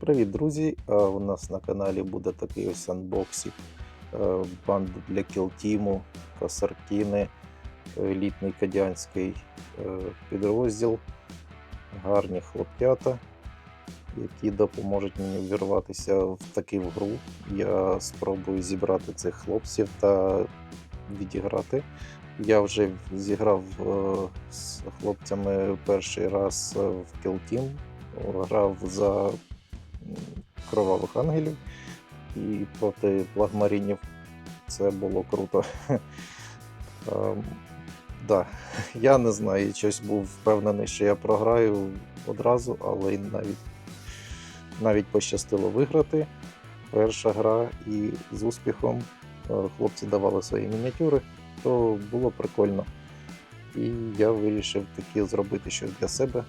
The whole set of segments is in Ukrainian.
Привіт, друзі! А У нас на каналі буде такий ось анбоксик е, банд для кілтіму, Касаркіни, елітний кадянський е, підрозділ, гарні хлоп'ята, які допоможуть мені ввірватися в таку гру. Я спробую зібрати цих хлопців та відіграти. Я вже зіграв е, з хлопцями перший раз е, в Team, грав за кровавих ангелів і проти плагмарінів. Це було круто. Ем, да. Я не знаю, щось був впевнений, що я програю одразу, але навіть, навіть пощастило виграти. Перша гра і з успіхом е, хлопці давали свої мініатюри, то було прикольно. І я вирішив таки зробити щось для себе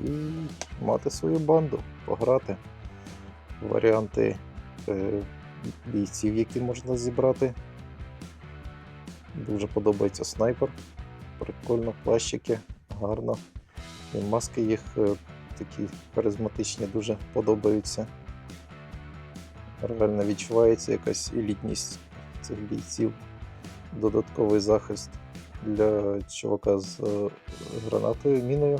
і мати свою банду, пограти. Варіанти е, бійців, які можна зібрати. Дуже подобається снайпер. Прикольно, плащики, гарно. І маски їх е, такі харизматичні, дуже подобаються. Реально відчувається якась елітність цих бійців, додатковий захист для чувака з е, гранатою, міною.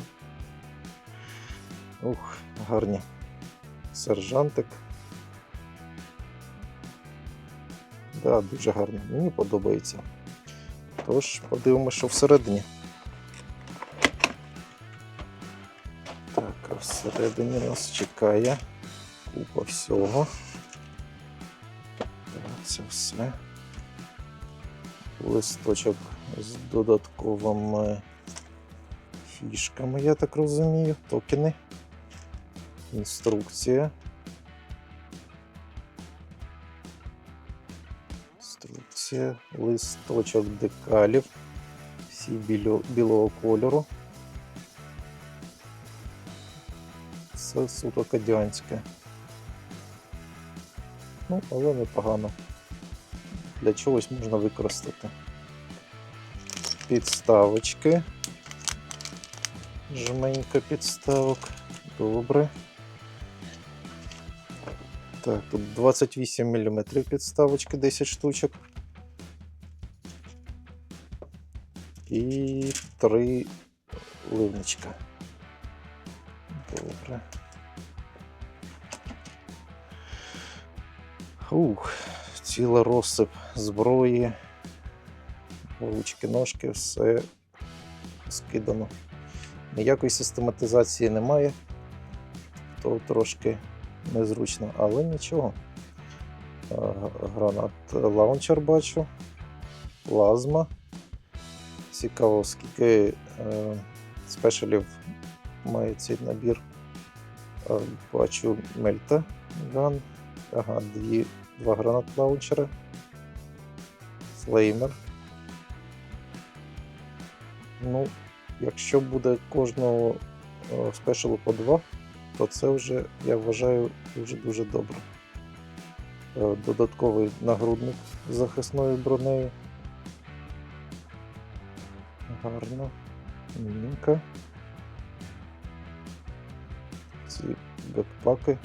Ух, гарні. Сержантик. Да, дуже гарно. Мені подобається. Тож, подивимося, що всередині. Так, а всередині нас чекає купа всього. Так, це все. Листочок з додатковими фішками, я так розумію, токени. Інструкція. Інструкція, листочок декалів, всі біло, білого кольору. Це суто кадянське. Ну, але непогано. Для чогось можна використати. Підставочки. Жменька підставок. Добре. Так, тут 28 мм підставочки, 10 штучок. І 3 ливничка. Добре. Ух, ціла розсип зброї, ручки, ножки, все скидано. Ніякої систематизації немає, то трошки незручно, але нічого. Е, Гранат лаунчер бачу, плазма. Цікаво, скільки е, спешалів має цей набір. Е, Бачу мельта ган. Ага, дві, два гранат лаунчера. Флеймер. Ну, якщо буде кожного е, спешалу по два, то це вже, я вважаю, дуже-дуже добре. Е, Додатковий нагрудник з захисною бронею. Гарно. Мінка. Ці бекпаки.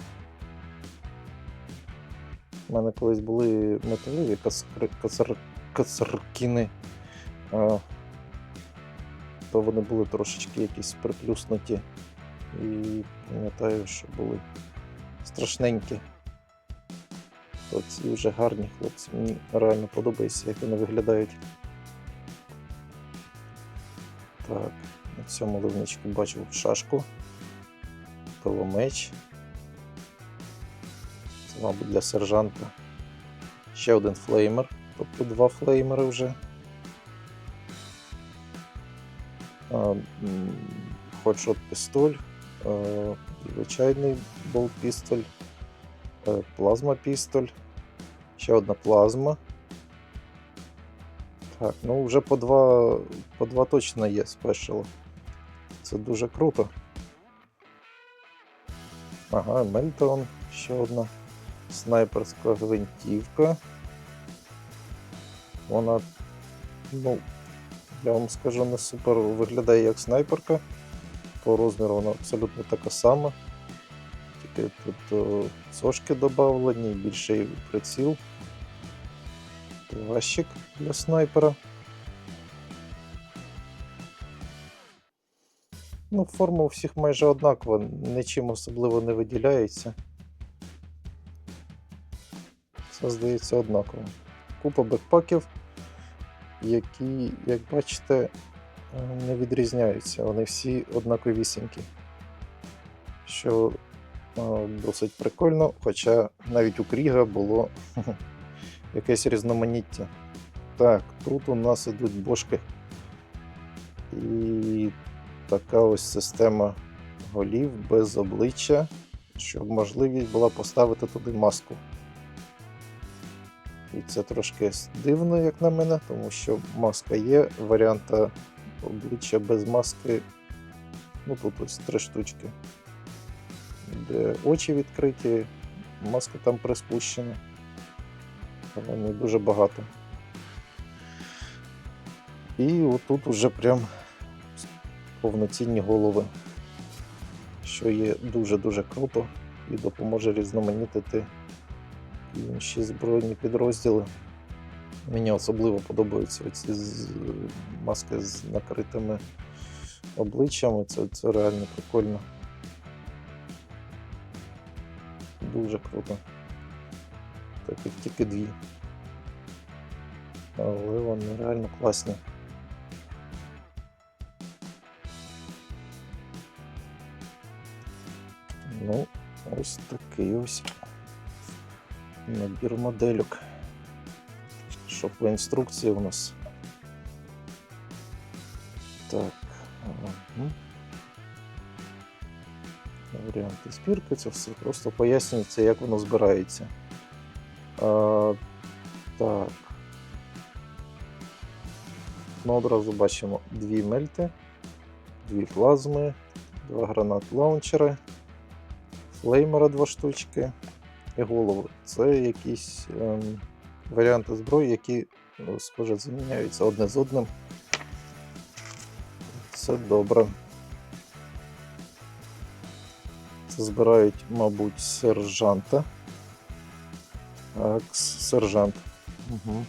У мене колись були металеві кацар... кацар... кацаркіни. А, то вони були трошечки якісь приплюснуті. І пам'ятаю, що були страшненькі. То ці вже гарні хлопці. Мені реально подобається, як вони виглядають. Так, на цьому ливничку бачив шашку, меч. Це, мабуть, для сержанта. Ще один флеймер, тобто два флеймери вже. М, пістоль, звичайний болт пістоль, е, плазма пістоль, ще одна плазма. Так, ну вже по два, по два точно є спешили. Це дуже круто. Ага, Мельтон, ще одна снайперська гвинтівка. Вона, ну, я вам скажу, не супер виглядає як снайперка. По розміру вона абсолютно така сама. оптики, тут о, сошки додавлені, більший приціл, плащик для снайпера. Ну, форма у всіх майже однакова, нічим особливо не виділяється. Все здається однаково. Купа бекпаків, які, як бачите, е, не відрізняються. Вони всі однаковісінькі. Що е, досить прикольно, хоча навіть у Кріга було якесь різноманіття. Так, тут у нас ідуть бошки. І така ось система голів без обличчя, щоб можливість була поставити туди маску. І це трошки дивно, як на мене, тому що маска є, варіанта обличчя без маски. Ну тут ось три штучки. Де очі відкриті, маска там приспущена. Але не дуже багато. І отут уже прям повноцінні голови, що є дуже-дуже круто і допоможе різноманітити інші збройні підрозділи. Мені особливо подобаються ці маски з накритими обличчями. Це, це реально прикольно. Дуже круто. Таких тільки дві. Але вони реально класні. Ну, ось такий ось набір модельок. Що по інструкції у нас? Так. ага. Варіанти збірки, це все просто пояснюється, як воно збирається. А, так. Ну, одразу бачимо дві мельти, дві плазми, два гранат лаунчери, флеймера два штучки і голову. Це якісь ем, варіанти зброї, які, ну, схоже, заміняються одне з одним. Це добре. Це збирають, мабуть, сержанта. Так, сержант. Угу.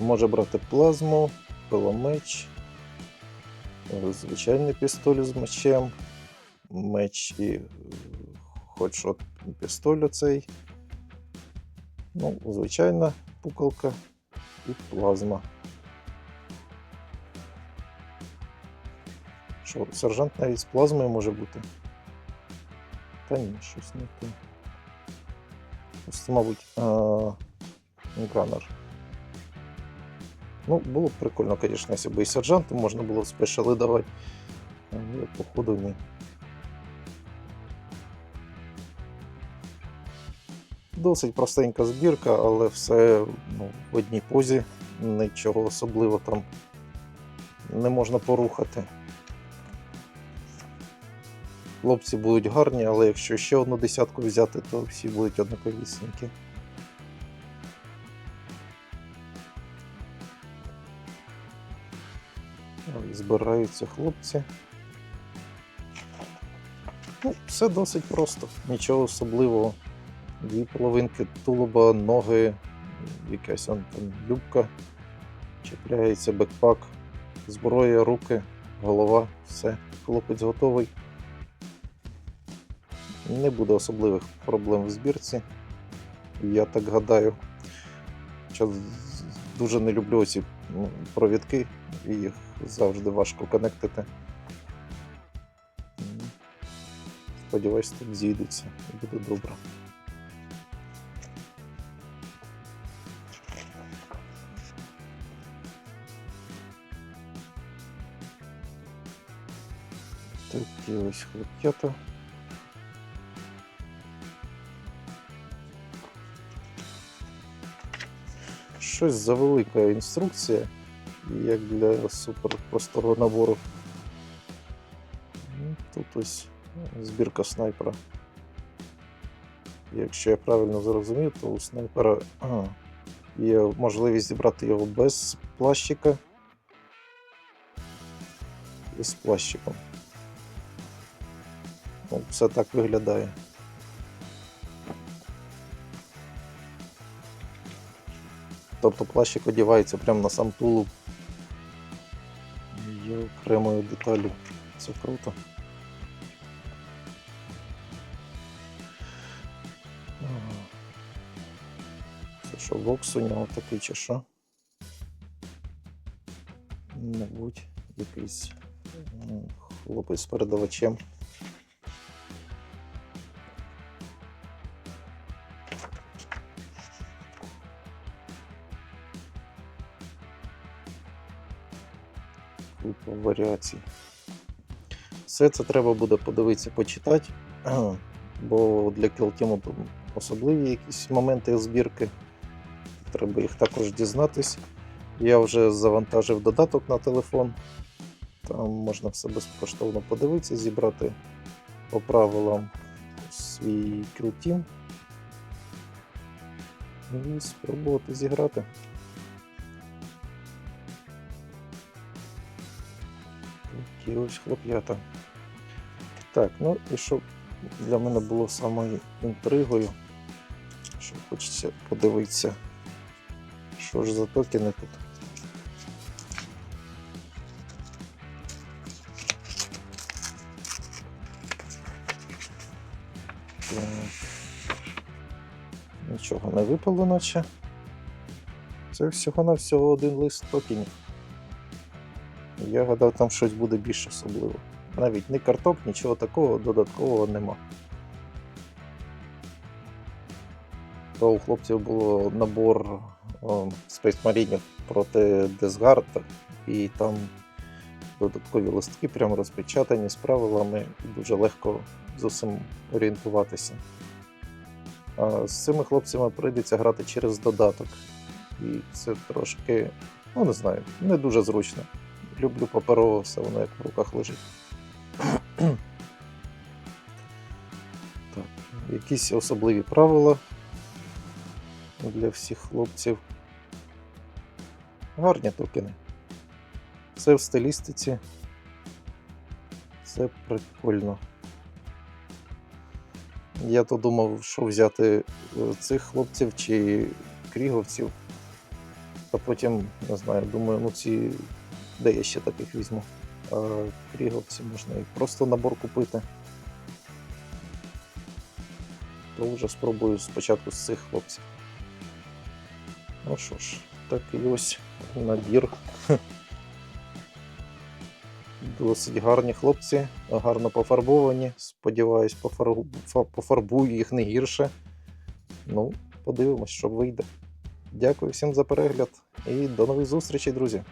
Може брати плазму, пиломеч, звичайний пістоль з мечем, меч і е, ходшот пістоль оцей. Ну, звичайна пукалка і плазма. Що, сержант навіть з плазмою може бути? Та ні, щось не те. Це, мабуть, ганер. Ну, було б прикольно, звісно, якщо і сержанту можна було в спешали давати. Але походу ні. Досить простенька збірка, але все ну, в одній позі, нічого особливо там не можна порухати. Хлопці будуть гарні, але якщо ще одну десятку взяти, то всі будуть однаковісінькі. Ой, Збираються хлопці. Ну, все досить просто, нічого особливого. Дві половинки тулуба, ноги, якась там любка, чіпляється бекпак, зброя, руки, голова, все, хлопець готовий. Не буде особливих проблем в збірці. Я так гадаю. Хоча дуже не люблю ці ну, провідки, їх завжди важко конектити. Сподіваюсь, тут зійдуться і буде добре. Ось хлоп'ята. Щось завелика інструкція, як для супер простого набору. Ну, Тут ось збірка снайпера. Якщо я правильно зрозумів, то у снайпера а, є можливість зібрати його без плащика. із плащиком. Ну, все так виглядає. Тобто плащик одягається прямо на сам тулуб. Є окремою деталю. Це круто. Це що, вокс у нього такий чи що? Мабуть, якийсь хлопець з передавачем. Купа варіацій. Все це треба буде подивитися, почитати, бо для кілтіму особливі якісь моменти збірки. Треба їх також дізнатись. Я вже завантажив додаток на телефон. Там можна все безкоштовно подивитися, зібрати по правилам свій кілтім і спробувати зіграти. Такі ось хлоп'ята. Так, ну і що для мене було самою інтригою, що хочеться подивитися, що ж за токени тут. Нічого не випало, наче. Це всього-навсього один лист токенів. Я гадав, там щось буде більш особливе. Навіть ні карток, нічого такого додаткового нема. То у хлопців було набор Space Marine проти Десгарта, і там додаткові листки прямо розпечатані з правилами, і дуже легко з усім орієнтуватися. А з цими хлопцями прийдеться грати через додаток. І це трошки, ну не знаю, не дуже зручно. Люблю паперово, все воно як в руках лежить. так, якісь особливі правила для всіх хлопців. Гарні токени. Все в стилістиці. Це прикольно. Я то думав, що взяти е, цих хлопців чи кріговців. А потім, не знаю, думаю, ну ці де я ще таких візьму. А кріговці можна і просто набор купити. То вже спробую спочатку з цих хлопців. Ну що ж, такий ось набір. Досить гарні хлопці, гарно пофарбовані. Сподіваюсь, пофарбу- пофарбую їх не гірше. Ну, подивимось, що вийде. Дякую всім за перегляд і до нових зустрічей, друзі!